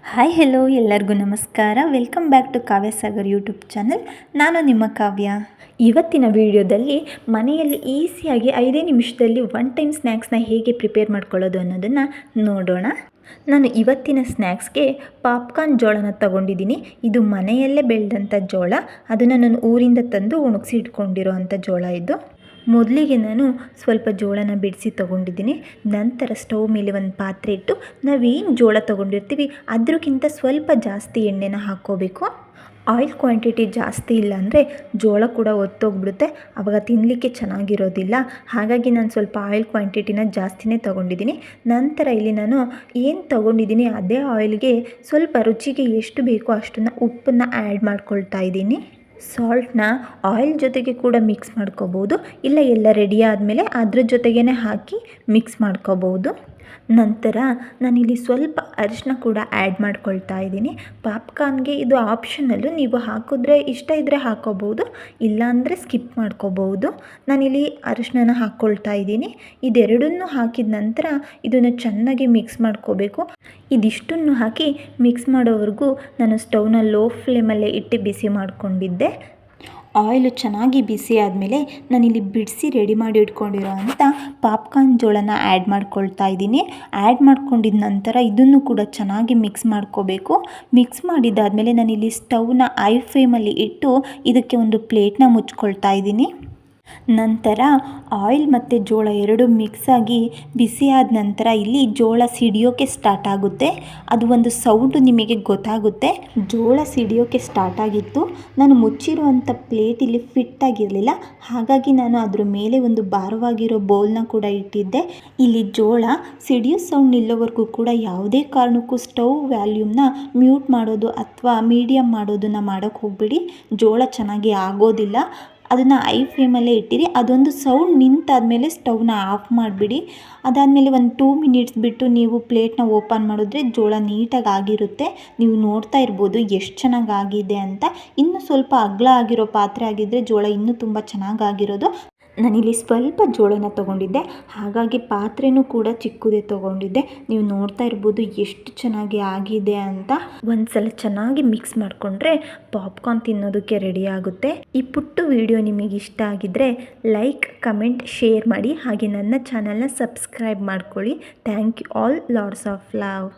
Hi hello ಎಲ್ಲರಿಗೂ ನಮಸ್ಕಾರ. Welcome back to Kavyasagar YouTube channel ನಾನು ನಿಮ್ಮ ಕಾವ್ಯ. ಇವತ್ತಿನ ವಿಡಿಯೋದಲ್ಲಿ ಮನೆಯಲ್ಲಿ ಈಸಿಯಾಗಿ ಐದೇ ನಿಮಿಷದಲ್ಲಿ ಒನ್ ಟೈಮ್ ಸ್ನ್ಯಾಕ್ಸ್ನ ಹೇಗೆ ಪ್ರಿಪೇರ್ ಮಾಡ್ಕೊಳ್ಳೋದು ಅನ್ನೋದನ್ನು ನೋಡೋಣ. ನಾನು ಇವತ್ತಿನ ಸ್ನ್ಯಾಕ್ಸ್ಗೆ ಪಾಪ್ಕಾರ್ನ್ ಜೋಳನ ತಗೊಂಡಿದ್ದೀನಿ. ಇದು ಮನೆಯಲ್ಲೇ ಬೆಳೆದಂಥ ಜೋಳ. ಅದನ್ನು ನಾನು ಊರಿಂದ ತಂದು ಒಣಗಿಸಿ ಇಟ್ಕೊಂಡಿರೋ ಜೋಳ ಇದು. ಮೊದಲಿಗೆ ನಾನು ಸ್ವಲ್ಪ ಜೋಳನ ಬಿಡಿಸಿ ತೊಗೊಂಡಿದ್ದೀನಿ. ನಂತರ ಸ್ಟವ್ ಮೇಲೆ ಒಂದು ಪಾತ್ರೆ ಇಟ್ಟು ನಾವೇನು ಜೋಳ ತೊಗೊಂಡಿರ್ತೀವಿ ಅದಕ್ಕಿಂತ ಸ್ವಲ್ಪ ಜಾಸ್ತಿ ಎಣ್ಣೆನ ಹಾಕ್ಕೋಬೇಕು. ಆಯಿಲ್ ಕ್ವಾಂಟಿಟಿ ಜಾಸ್ತಿ ಇಲ್ಲ ಅಂದರೆ ಜೋಳ ಕೂಡ ಒತ್ತೋಗ್ಬಿಡುತ್ತೆ. ಆವಾಗ ತಿನ್ನಲಿಕ್ಕೆ ಚೆನ್ನಾಗಿರೋದಿಲ್ಲ. ಹಾಗಾಗಿ ನಾನು ಸ್ವಲ್ಪ ಆಯಿಲ್ ಕ್ವಾಂಟಿಟಿನ ಜಾಸ್ತಿನೇ ತೊಗೊಂಡಿದ್ದೀನಿ. ನಂತರ ಇಲ್ಲಿ ನಾನು ಏನು ತೊಗೊಂಡಿದ್ದೀನಿ, ಅದೇ ಆಯಿಲ್ಗೆ ಸ್ವಲ್ಪ ರುಚಿಗೆ ಎಷ್ಟು ಬೇಕೋ ಅಷ್ಟನ್ನು ಉಪ್ಪನ್ನು ಆ್ಯಡ್ ಮಾಡ್ಕೊಳ್ತಾ ಇದ್ದೀನಿ. ಸಾಲ್ಟ್ನ ಆಯಿಲ್ ಜೊತೆಗೆ ಕೂಡ ಮಿಕ್ಸ್ ಮಾಡ್ಕೋಬೋದು. ಇಲ್ಲ, ಎಲ್ಲ ರೆಡಿ ಆದಮೇಲೆ ಅದ್ರ ಜೊತೆಗೇ ಹಾಕಿ ಮಿಕ್ಸ್ ಮಾಡ್ಕೋಬೋದು. ನಂತರ ನಾನಿಲ್ಲಿ ಸ್ವಲ್ಪ ಅರಿಶಿನ ಕೂಡ ಆ್ಯಡ್ ಮಾಡ್ಕೊಳ್ತಾ ಇದ್ದೀನಿ. ಪಾಪ್ಕಾರ್ನ್ಗೆ ಇದು ಆಪ್ಷನಲ್ಲು ನೀವು ಹಾಕಿದ್ರೆ, ಇಷ್ಟ ಇದ್ದರೆ ಹಾಕೋಬೋದು. ಇಲ್ಲಾಂದರೆ ಸ್ಕಿಪ್ ಮಾಡ್ಕೋಬೋದು. ನಾನಿಲ್ಲಿ ಅರಿಶಿನ ಹಾಕ್ಕೊಳ್ತಾ ಇದ್ದೀನಿ. ಇದೆರಡನ್ನೂ ಹಾಕಿದ ನಂತರ ಇದನ್ನು ಚೆನ್ನಾಗಿ ಮಿಕ್ಸ್ ಮಾಡ್ಕೋಬೇಕು. ಇದಿಷ್ಟನ್ನು ಹಾಕಿ ಮಿಕ್ಸ್ ಮಾಡೋವರೆಗೂ ನಾನು ಸ್ಟವ್ನ ಲೋ ಫ್ಲೇಮಲ್ಲೇ ಇಟ್ಟು ಬಿಸಿ ಮಾಡಿಕೊಂಡಿದ್ದೆ. ಆಯಿಲು ಚೆನ್ನಾಗಿ ಬಿಸಿ ಆದಮೇಲೆ ನಾನಿಲ್ಲಿ ಬಿಡಿಸಿ ರೆಡಿ ಮಾಡಿ ಇಟ್ಕೊಂಡಿರೋ ಅಂಥ ಪಾಪ್ಕಾರ್ನ್ ಜೋಳನ ಆ್ಯಡ್ ಮಾಡ್ಕೊಳ್ತಾ ಇದ್ದೀನಿ. ಆ್ಯಡ್ ಮಾಡ್ಕೊಂಡಿದ ನಂತರ ಇದನ್ನು ಕೂಡ ಚೆನ್ನಾಗಿ ಮಿಕ್ಸ್ ಮಾಡ್ಕೋಬೇಕು. ಮಿಕ್ಸ್ ಮಾಡಿದ್ದಾದಮೇಲೆ ನಾನಿಲ್ಲಿ ಸ್ಟವ್ನ ಐ ಫ್ಲೇಮಲ್ಲಿ ಇಟ್ಟು ಇದಕ್ಕೆ ಒಂದು ಪ್ಲೇಟ್ನ ಮುಚ್ಕೊಳ್ತಾ ಇದ್ದೀನಿ. ನಂತರ ಆಯಿಲ್ ಮತ್ತು ಜೋಳ ಎರಡು ಬಿಸಿ ಬಿಸಿಯಾದ ನಂತರ ಇಲ್ಲಿ ಜೋಳ ಸಿಡಿಯೋಕ್ಕೆ ಸ್ಟಾರ್ಟ್ ಆಗುತ್ತೆ. ಅದು ಒಂದು ಸೌಂಡು ನಿಮಗೆ ಗೊತ್ತಾಗುತ್ತೆ. ಜೋಳ ಸಿಡಿಯೋಕ್ಕೆ ಸ್ಟಾರ್ಟ್ ಆಗಿತ್ತು. ನಾನು ಮುಚ್ಚಿರುವಂಥ ಪ್ಲೇಟ್ ಇಲ್ಲಿ ಫಿಟ್ ಆಗಿರಲಿಲ್ಲ. ಹಾಗಾಗಿ ನಾನು ಅದ್ರ ಮೇಲೆ ಒಂದು ಭಾರವಾಗಿರೋ ಬೌಲ್ನ ಕೂಡ ಇಟ್ಟಿದ್ದೆ. ಇಲ್ಲಿ ಜೋಳ ಸಿಡಿಯೋ ಸೌಂಡ್ ನಿಲ್ಲೋವರೆಗೂ ಕೂಡ ಯಾವುದೇ ಕಾರಣಕ್ಕೂ ಸ್ಟವ್ ವ್ಯಾಲ್ಯೂಮ್ನ ಮ್ಯೂಟ್ ಮಾಡೋದು ಅಥವಾ ಮೀಡಿಯಮ್ ಮಾಡೋದನ್ನು ಮಾಡೋಕ್ಕೆ ಹೋಗ್ಬಿಡಿ. ಜೋಳ ಚೆನ್ನಾಗಿ ಆಗೋದಿಲ್ಲ. ಅದನ್ನು ಐ ಫ್ಲೇಮಲ್ಲೇ ಇಟ್ಟಿರಿ. ಅದೊಂದು ಸೌಂಡ್ ನಿಂತಾದಮೇಲೆ ಸ್ಟವ್ನ ಆಫ್ ಮಾಡಿಬಿಡಿ. ಅದಾದಮೇಲೆ ಒಂದು ಟೂ ಮಿನಿಟ್ಸ್ ಬಿಟ್ಟು ನೀವು ಪ್ಲೇಟ್ನ ಓಪನ್ ಮಾಡಿದ್ರೆ ಜೋಳ ನೀಟಾಗಿ ಆಗಿರುತ್ತೆ. ನೀವು ನೋಡ್ತಾ ಇರ್ಬೋದು ಎಷ್ಟು ಚೆನ್ನಾಗಿ ಆಗಿದೆ ಅಂತ. ಇನ್ನು ಸ್ವಲ್ಪ ಅಗಲ ಆಗಿರೋ ಪಾತ್ರೆ ಆಗಿದ್ದರೆ ಜೋಳ ಇನ್ನೂ ತುಂಬ ಚೆನ್ನಾಗಿ ಆಗಿರೋದು. ನಾನಿಲ್ಲಿ ಸ್ವಲ್ಪ ಜೋಳನ ತೊಗೊಂಡಿದ್ದೆ. ಹಾಗಾಗಿ ಪಾತ್ರೆನೂ ಕೂಡ ಚಿಕ್ಕದೇ ತೊಗೊಂಡಿದ್ದೆ. ನೀವು ನೋಡ್ತಾ ಇರ್ಬೋದು ಎಷ್ಟು ಚೆನ್ನಾಗಿ ಆಗಿದೆ ಅಂತ. ಒಂದ್ಸಲ ಚೆನ್ನಾಗಿ ಮಿಕ್ಸ್ ಮಾಡಿಕೊಂಡ್ರೆ ಪಾಪ್ಕಾರ್ನ್ ತಿನ್ನೋದಕ್ಕೆ ರೆಡಿ ಆಗುತ್ತೆ. ಈ ಪುಟ್ಟು ವಿಡಿಯೋ ನಿಮಗೆ ಇಷ್ಟ ಆಗಿದ್ರೆ ಲೈಕ್ ಕಮೆಂಟ್ ಶೇರ್ ಮಾಡಿ. ಹಾಗೆ ನನ್ನ ಚಾನಲ್ನ ಸಬ್ಸ್ಕ್ರೈಬ್ ಮಾಡ್ಕೊಳ್ಳಿ. Thank you all lords of love